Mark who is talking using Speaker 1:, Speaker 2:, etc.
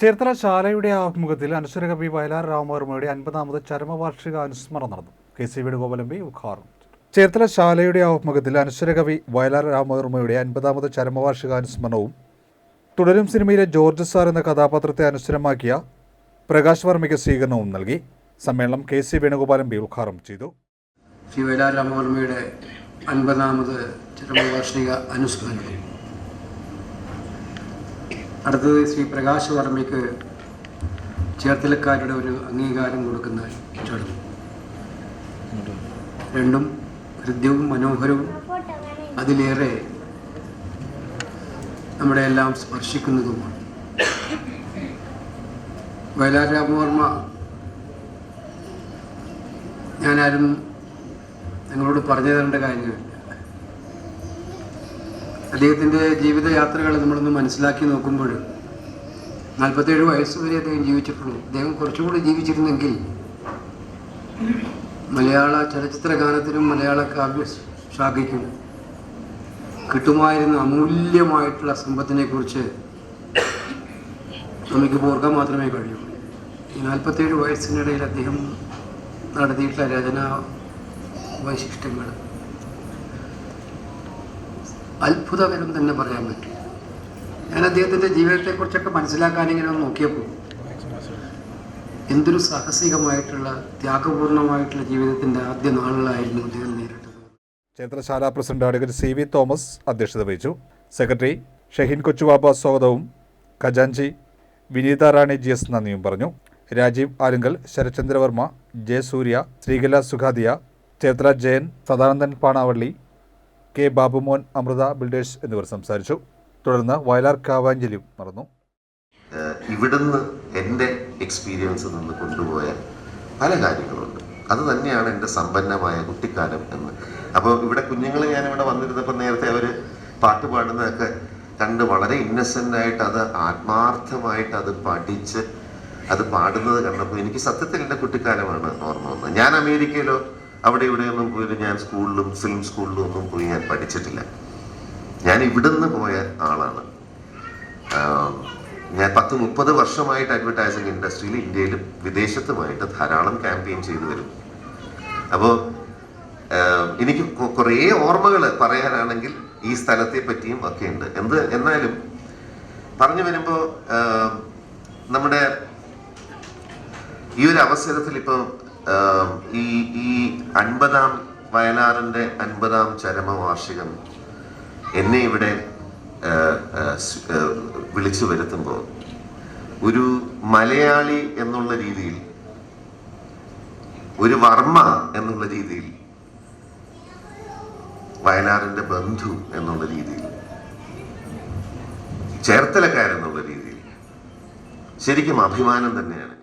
Speaker 1: ചേർത്തല ശാലയുടെ ആഭിമുഖ്യത്തിൽ അനശ്വരകവി വയലാർ രാമവർമ്മയുടെ അൻപതാമത് ചരമവാർഷിക അനുസ്മരണം നടന്നു. കെ സി വേണുഗോപാലമ്പി ഉദ്ഘാടനം ചേർത്തല ശാലയുടെ ആഭിമുഖ്യത്തിൽ അനശ്വരകവി വയലാർ രാമവർമ്മയുടെ അൻപതാമത് ചരമവാർഷിക അനുസ്മരണവും തുടരും സിനിമയിലെ ജോർജ് സാർ എന്ന കഥാപാത്രത്തെ അനുസരമാക്കിയ പ്രകാശ് വർമ്മയ്ക്ക് സ്വീകരണവും നൽകി. സമ്മേളനം കെ സി വേണുഗോപാൽ എം ഉദ്ഘാടനം ചെയ്തു.
Speaker 2: ശ്രീ വയലാർ രാമവർമ്മയുടെ അൻപതാമത് ചരമവാർഷിക അനുസ്മരണം അടുത്തത് ശ്രീ പ്രകാശ് വർമ്മയ്ക്ക് ചേർത്തലക്കാരുടെ ഒരു അംഗീകാരം കൊടുക്കുന്ന ചടങ്ങ് രണ്ടും ഹൃദ്യവും മനോഹരവും അതിലേറെ നമ്മുടെ എല്ലാം സ്പർശിക്കുന്നതുമാണ്. വയലാർ രാമവർമ്മ ഞാനാരും നിങ്ങളോട് പറഞ്ഞു തരേണ്ട കാര്യമില്ല. അദ്ദേഹത്തിന്റെ ജീവിതയാത്രകൾ നമ്മളൊന്ന് മനസ്സിലാക്കി നോക്കുമ്പോൾ നാൽപ്പത്തേഴ് വയസ്സ് വരെ അദ്ദേഹം ജീവിച്ചിട്ടുള്ളൂ. അദ്ദേഹം കുറച്ചുകൂടി ജീവിച്ചിരുന്നെങ്കിൽ മലയാള ചലച്ചിത്ര ഗാനത്തിനും മലയാള കാവ്യ ശാഖയ്ക്കും കിട്ടുമായിരുന്ന അമൂല്യമായിട്ടുള്ള സമ്പത്തിനെ കുറിച്ച് നമുക്ക് ഓർക്കാൻ മാത്രമേ കഴിയൂ. ഈ നാൽപ്പത്തേഴ് വയസ്സിനിടയിൽ അദ്ദേഹം നടത്തിയിട്ടുള്ള രചനാ വൈശിഷ്ട്യങ്ങൾ അത്ഭുതകരം തന്നെ പറയാൻ പറ്റും. ഞാൻ അദ്ദേഹത്തിന്റെ ജീവിതത്തെക്കുറിച്ചൊക്കെ മനസ്സിലാക്കാൻ ഇങ്ങനെ ഒന്ന് നോക്കിയപ്പോൾ എന്തൊരു സാഹസികമായിട്ടുള്ള ത്യാഗപൂർണമായിട്ടുള്ള ജീവിതത്തിന്റെ ആദ്യ നാളുകളായിരുന്നു അദ്ദേഹം നേരിട്ടത്.
Speaker 1: ക്ഷേത്രശാല president advocate C V Thomas അധ്യക്ഷത വഹിച്ചു. സെക്രട്ടറി ഷഹീൻ കൊച്ചുവാബ സ്വാഗതവും ഖജാൻജി വിനീത റാണി ജി എസ് നന്ദിയും പറഞ്ഞു. രാജീവ് ആലുങ്കൽ ശരചന്ദ്രവർമ്മ ജയസൂര്യ ശ്രീകല സുഖാദിയ ചേത്ര ജയൻ സദാനന്ദൻ പാണാവള്ളി കെ ബാബുമോൻ അമൃത ബിൽഡേഴ്സ് എന്നിവർ സംസാരിച്ചു. തുടർന്ന് വയലാർ കാവാഞ്ചലിയും നടന്നു
Speaker 3: ഇവിടുന്ന് എന്റെ എക്സ്പീരിയൻസ് നിന്ന് കൊണ്ടുപോയ പല കാര്യങ്ങളുണ്ട്. അത് തന്നെയാണ് എന്റെ സമ്പന്നമായ കുട്ടിക്കാലം എന്ന്. അപ്പോൾ ഇവിടെ കുഞ്ഞുങ്ങൾ ഞാൻ ഇവിടെ വന്നിരുന്നപ്പോൾ നേരത്തെ അവർ പാട്ട് പാടുന്നതൊക്കെ കണ്ട് വളരെ ഇന്നസെന്റ് ആയിട്ട് അത് ആത്മാർത്ഥമായിട്ട് അത് പഠിച്ച് അത് പാടുന്നത് കണ്ടപ്പോൾ എനിക്ക് സത്യത്തിൽ എന്റെ കുട്ടിക്കാലമാണ് ഓർമ്മ വന്നത്. ഞാൻ അമേരിക്കയിലോ അവിടെ ഇവിടെയൊന്നും പോയിട്ട് ഞാൻ സ്കൂളിലും ഫിലിം സ്കൂളിലും ഒന്നും പോയി ഞാൻ പഠിച്ചിട്ടില്ല. ഞാൻ ഇവിടുന്ന് പോയ ആളാണ്. ഞാൻ പത്ത് മുപ്പത് വർഷമായിട്ട് അഡ്വർടൈസിങ് ഇൻഡസ്ട്രിയിൽ ഇന്ത്യയിലും വിദേശത്തുമായിട്ട് ധാരാളം ക്യാമ്പയിൻ ചെയ്തു വരും. അപ്പോൾ എനിക്ക് കുറേ ഓർമ്മകൾ പറയാനാണെങ്കിൽ ഈ സ്ഥലത്തെ പറ്റിയും ഒക്കെ ഉണ്ട്. എന്ത് എന്നാലും പറഞ്ഞു വരുമ്പോൾ നമ്മുടെ ഈ ഒരു അവസരത്തിൽ ഇപ്പം ഈ ഈ അൻപതാം വയലാറിന്റെ അൻപതാം ചരമവാർഷികം എന്നെ ഇവിടെ വിളിച്ചു വരുത്തുമ്പോൾ ഒരു മലയാളി എന്നുള്ള രീതിയിൽ ഒരു വർമ്മ എന്നുള്ള രീതിയിൽ വയലാറിന്റെ ബന്ധു എന്നുള്ള രീതിയിൽ ചേർത്തലക്കാരെന്നുള്ള രീതിയിൽ ശരിക്കും അഭിമാനം തന്നെയാണ്.